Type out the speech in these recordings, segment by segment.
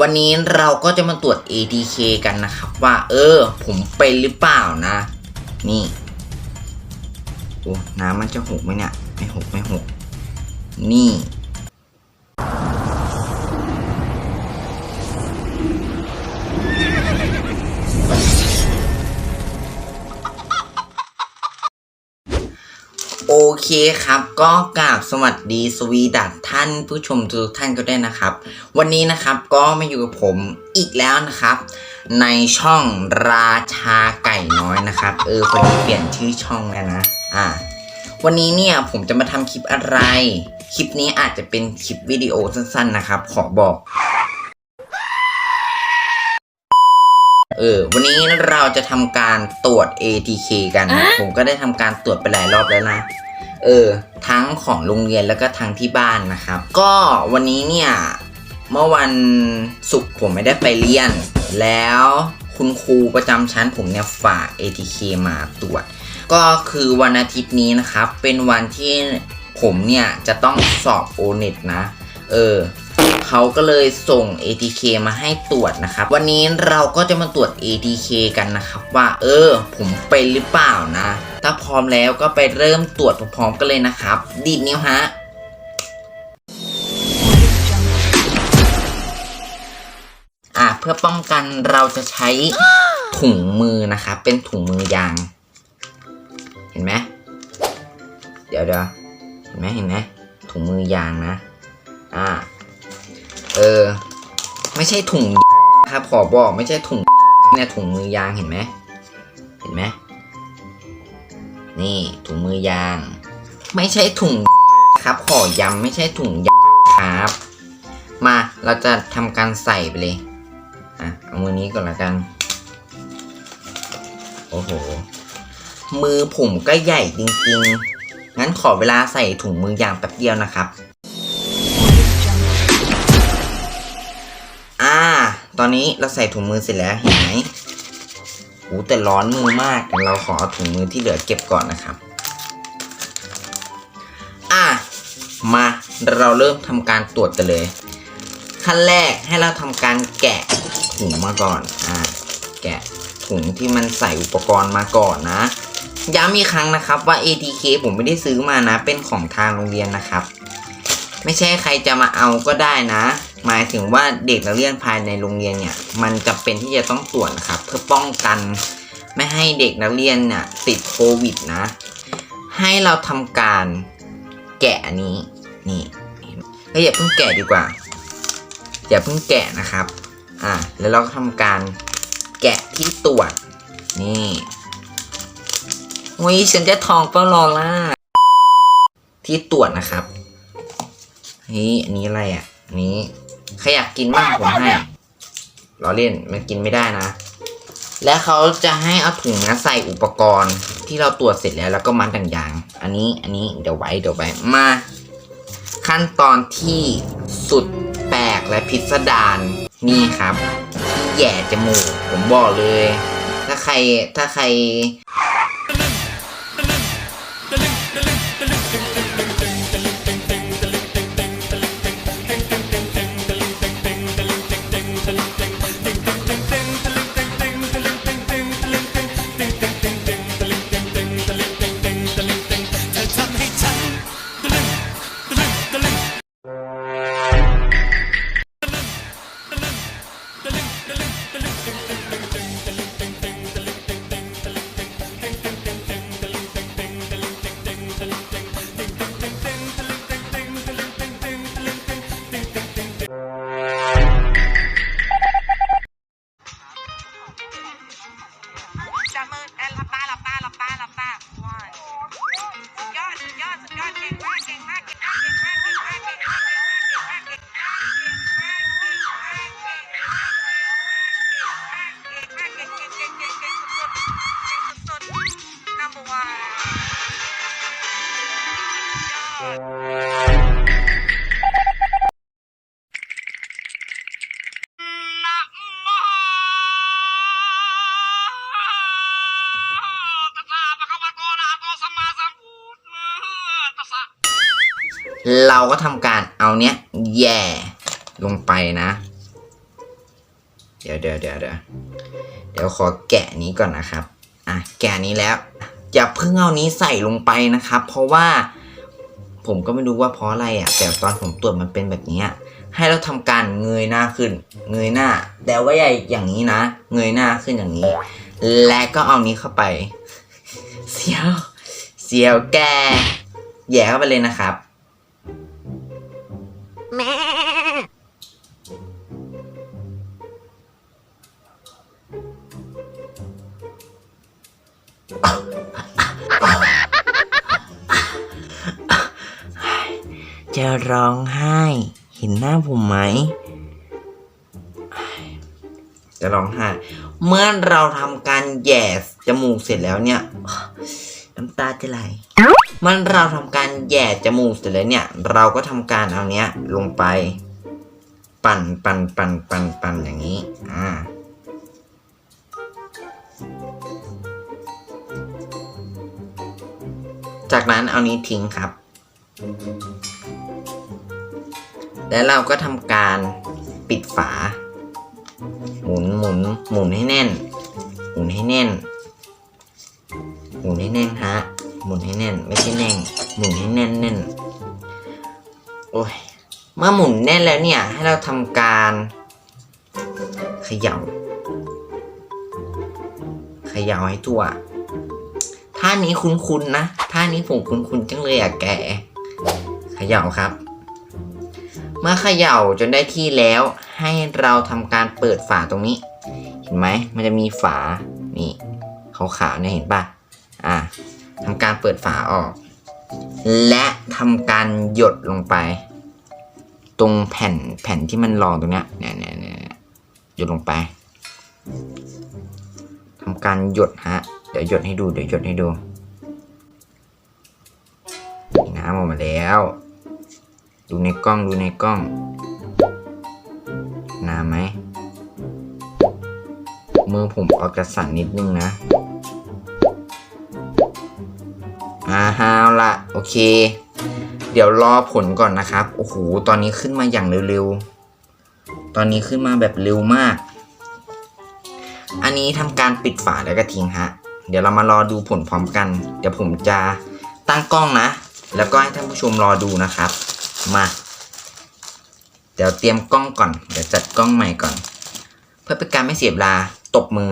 วันนี้เราก็จะมาตรวจ ATK กันนะครับว่า เออ ผมเป็นหรือเปล่านะ นี่โอ้น้ำมันจะหกไหมเนี่ย ไม่หกไม่หก นี่ โอเคครับก็กราบสวัสดีสวีดัตท่านผู้ชมทุกท่านก็ได้นะครับ วันนี้นะครับก็มาอยู่กับผมอีกแล้วนะครับ ในช่องราชาไก่น้อยนะครับ เออพอดีเปลี่ยนชื่อช่องแล้วนะอ่าวันนี้เนี่ยผมจะมาทำคลิปอะไร คลิปนี้อาจจะเป็นคลิปวิดีโอสั้นๆนะครับ ขอบอกเออวันนี้เราจะทำการตรวจ ATK กันผมก็ได้ทำการตรวจไปหลายรอบแล้วนะ เออทั้งของโรงเรียนแล้วก็ทั้งที่บ้านนะครับ ก็วันนี้เนี่ยเมื่อวันศุกร์ผมไม่ได้ไปเรียน แล้วคุณครูประจำชั้นผมเนี่ยฝาก ATK มาตรวจ ก็คือวันอาทิตย์นี้นะครับ เป็นวันที่ผมเนี่ยจะต้องสอบโอเน็ตนะ เออเขาก็เลยส่ง ATK มาให้ตรวจนะครับ วันนี้เราก็จะมาตรวจ ATK กันนะครับ ว่า เออ ผมเป็นหรือเปล่านะ ถ้าพร้อมแล้วก็ไปเริ่มตรวจพร้อมกันเลยนะครับ ดีดนิ้วฮะอะเพื่อป้องกันเราจะใช้ถุงมือนะครับเป็นถุงมือยาง เห็นไหมเดี๋ยวเดี๋ยวเห็นไหมเห็นไหมถุงมือยางนะ อ่า เออ ไม่ใช่ถุงครับขอบอกไม่ใช่ถุงเนี่ยถุงมือยางเห็นไหมเห็นไหม นี่ถุงมือยาง ไม่ใช่ถุงครับ ขอย้ำไม่ใช่ถุงยางครับ มาเราจะทำการใส่ไปเลยอะเอามือนี้ก่อนละกัน โอ้โห มือผมก็ใหญ่จริงๆ งั้นขอเวลาใส่ถุงมือยางแป๊บเดียวนะครับ อ่า ตอนนี้เราใส่ถุงมือเสร็จแล้วเห็นไหม โอ้แต่ร้อนมือมากเราขอถุงมือที่เหลือเก็บก่อนนะครับ อะ มาเราเริ่มทำการตรวจกันเลย ขั้นแรกให้เราทำการแกะถุงมาก่อน อะ แกะถุงที่มันใส่อุปกรณ์มาก่อนนะย้ำอีกครั้งนะครับว่า ATK ผมไม่ได้ซื้อมานะ เป็นของทางโรงเรียนนะครับ ไม่ใช่ใครจะมาเอาก็ได้นะ หมายถึงว่าเด็กนักเรียนภายในโรงเรียนเนี่ย มันจะเป็นที่จะต้องตรวจครับเพื่อป้องกันไม่ให้เด็กนักเรียนเนี่ยติดโควิดนะ ให้เราทำการแกะอันนี้นี่ก็อย่าเพิ่งแกะดีกว่า อย่าเพิ่งแกะนะครับ อ่าแล้วเราก็ทำการแกะที่ตรวจ นี่อุ้ยฉันจะทองเปล่าล่ะที่ตรวจนะครับนี่อันนี้อะไรอะ นี่ ใครอยากกินบ้างผมให้เราเล่นมันกินไม่ได้นะ และเขาจะให้เอาถุงนะใส่อุปกรณ์ที่เราตรวจเสร็จแล้วแล้วก็มัดต่างๆ อันนี้อันนี้เดี๋ยวไว้เดี๋ยวไว้มา ขั้นตอนที่สุดแปลกและพิสดารนี่ครับที่แย่จมูกผมบอกเลย ถ้าใครถ้าใคร เราก็ทำการเอาเนี้ยแย่ลงไปนะ เดี๋ยวเดี๋ยวเดี๋ยวเดี๋ยวเดี๋ยวขอแกะนี้ก่อนนะครับ อะแกะนี้แล้วอย่าเพิ่งเอานี้ใส่ลงไปนะครับ เพราะว่า ผมก็ไม่รู้ว่าเพราะอะไรอะแต่ตอนผมตรวจมันเป็นแบบนี้ให้เราทำการเงยหน้าขึ้น เงยหน้า แต่ว่าอย่อย่างนี้นะ เงยหน้าขึ้นอย่างนี้ และก็เอานี้เข้าไป เสียว เสียวแกแย่เข้าไปเลยนะครับ จะร้องไห้ เห็นหน้าผมไหม จะร้องไห้ เมื่อเราทำการแย่จมูกเสร็จแล้วเนี่ย น้ำตาจะไหลเมื่อเราทำการแย่จมูกเสร็จแล้วเนี่ย เราก็ทำการเอาเนี้ยลงไป ปั่นปั่นปั่นปั่นปั่นอย่างนี้ อ่าจากนั้นเอานี้ทิ้งครับ แล้วเราก็ทำการปิดฝา หมุนหมุนหมุนให้แน่น หมุนให้แน่น หมุนให้แน่นฮะ หมุนให้แน่น ไม่ใช่แน่นหมุนให้แน่นแน่นโอ้ยเมื่อหมุนแน่นแล้วเนี่ย ให้เราทำการเขย่าเขย่าให้ทั่วท่านี้คุ้นๆนะท่านี้ผมคุ้นๆจังเลยอะแกเขย่าครับ เมื่อเขย่าจนได้ที่แล้ว ให้เราทำการเปิดฝาตรงนี้ เห็นไหมมันจะมีฝานี่ขาวๆเนี่ยเห็นปะอ่าทำการเปิดฝาออก และทำการหยดลงไป ตรงแผ่นแผ่นที่มันรองตรงเนี้ยเนี่ยเนี่ยเนี่ยหยดลงไปทำการหยดฮะเดี๋ยวหยดให้ดูเดี๋ยวหยดให้ดูน้ำออกมาแล้ว ดูในกล้องดูในกล้องน้ำไหมมือผมออกจะสั่นนิดนึงนะอาฮาวละโอเค เดี๋ยวรอผลก่อนนะครับ โอ้โห ตอนนี้ขึ้นมาอย่างเร็วๆ ตอนนี้ขึ้นมาแบบเร็วมาก อันนี้ทำการปิดฝาแล้วก็ทิ้งฮะ เดี๋ยวเรามารอดูผลพร้อมกัน เดี๋ยวผมจะตั้งกล้องนะ แล้วก็ให้ท่านผู้ชมรอดูนะครับ มา เดี๋ยวเตรียมกล้องก่อน เดี๋ยวจัดกล้องใหม่ก่อน เพื่อเป็นการไม่เสียเวลาตบมือ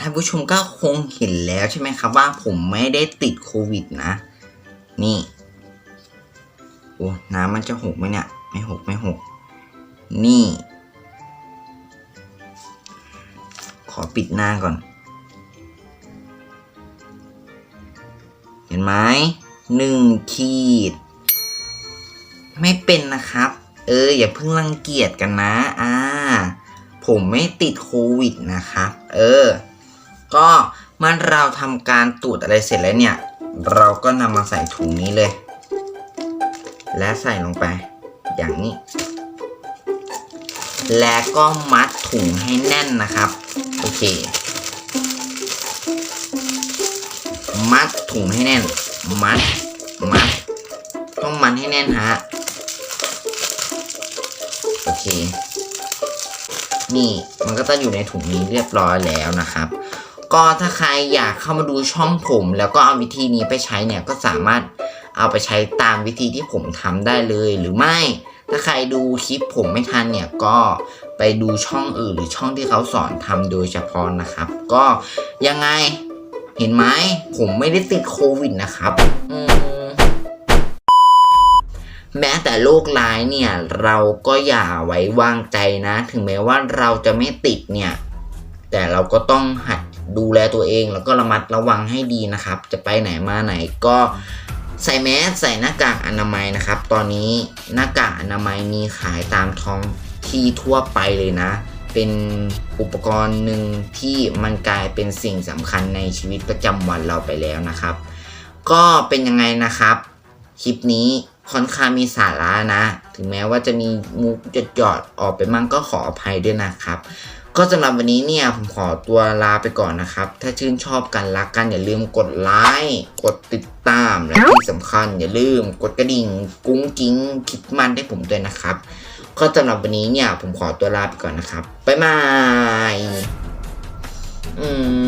ท่านผู้ชมก็คงเห็นแล้วใช่ไหมครับว่าผมไม่ได้ติดโควิดนะ นี่ โอ้ น้ำมันจะหกไหมเนี่ย ไม่หกไม่หก นี่ อปิดหน้าก่อน เห็นไหมหนึ่งขีด ไม่เป็นนะครับ เออ อย่าเพิ่งรังเกียจกันนะ อ่า ผมไม่ติดโควิดนะครับ เออ ก็เมื่อเราทำการตรวจอะไรเสร็จแล้วเนี่ย เราก็นำมาใส่ถุงนี้เลย และใส่ลงไป อย่างนี้แล้วก็มัดถุงให้แน่นนะครับ เค มัดถุงให้แน่น มัด มัด ต้องมัดให้แน่นฮะ โอเค นี่มันก็จะอยู่ในถุงนี้เรียบร้อยแล้วนะครับก็ถ้าใครอยากเข้ามาดูช่องผม แล้วก็เอาวิธีนี้ไปใช้เนี่ยก็สามารถเอาไปใช้ตามวิธีที่ผมทำได้เลยหรือไม่ ถ้าใครดูคลิปผมไม่ทันเนี่ยก็ไปดูช่องอื่นหรือช่องที่เขาสอนทำโดยเฉพาะนะครับ ก็ยังไงเห็นไหมผมไม่ได้ติดโควิดนะครับแม้แต่โรคร้ายเนี่ย เราก็อย่าไว้วางใจนะ ถึงแม้ว่าเราจะไม่ติดเนี่ย แต่เราก็ต้องหัดดูแลตัวเองแล้วก็ระมัดระวังให้ดีนะครับ จะไปไหนมาไหนก็ ใส่แมสใส่หน้ากากอนามัยนะครับ ตอนนี้หน้ากากอนามัยมีขายตามท้องที่ทั่วไปเลยนะ เป็นอุปกรณ์หนึ่งที่มันกลายเป็นสิ่งสำคัญในชีวิตประจำวันเราไปแล้วนะครับ ก็เป็นยังไงนะครับ คลิปนี้ค่อนข้างมีสาระนะ ถึงแม้ว่าจะมีมุกหยอดๆออกไปมั่งก็ขออภัยด้วยนะครับ ก็สำหรับวันนี้เนี่ยผมขอตัวลาไปก่อนนะครับ ถ้าชื่นชอบกันรักกันอย่าลืมกดไลค์กดติดตามและที่สำคัญอย่าลืมกดกระดิ่งกุ้งกิ้งคิดมันให้ผมด้วยนะครับ ก็สำหรับวันนี้เนี่ยผมขอตัวลาไปก่อนนะครับบ๊ายบายอืม